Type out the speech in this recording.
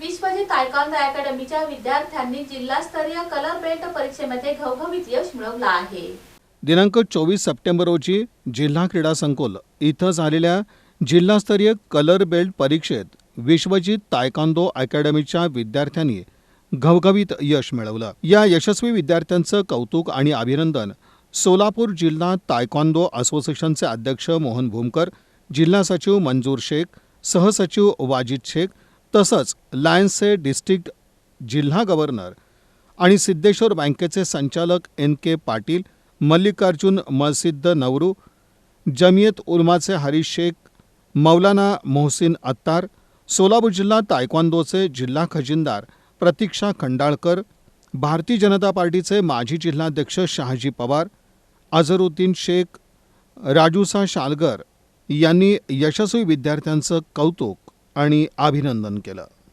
Vishwajit taekwondo अकॅडमीच्या विद्यार्थ्यांनी जिल्हास्तरीय colour belt परीक्षेमध्ये घवघवीत यश मिळवलं आहे. दिनांक चोवीस सप्टेंबर रोजी जिल्हा क्रीडा संकुल इथं झालेल्या जिल्हास्तरीय कलर बेल्ट परीक्षेत विश्वजित तायकांदो अकॅडमीच्या विद्यार्थ्यांनी घवघवीत यश मिळवलं. या यशस्वी विद्यार्थ्यांचं कौतुक आणि अभिनंदन सोलापूर जिल्हा तायकांदो असोसिएशनचे अध्यक्ष मोहन भूमकर जिल्हा सचिव मंजूर शेख सहसचिव वाजिद शेख तसंच लायन्सचे डिस्ट्रिक्ट जिल्हा गव्हर्नर आणि सिद्धेश्वर बँकेचे संचालक एन के पाटील मल्लिकार्जुन मसिद्द नवरू जमियत उलमाचे हरीश शेख मौलाना मोहसिन अत्तार सोलापूर जिल्हा तायक्वांदोचे जिल्हा खजिनदार प्रतीक्षा खंडाळकर भारतीय जनता पार्टीचे माजी जिल्हाध्यक्ष शहाजी पवार अझरुद्दीन शेख राजूसा शालगर यांनी यशस्वी विद्यार्थ्यांचं कौतुक आणि अभिनंदन केलं.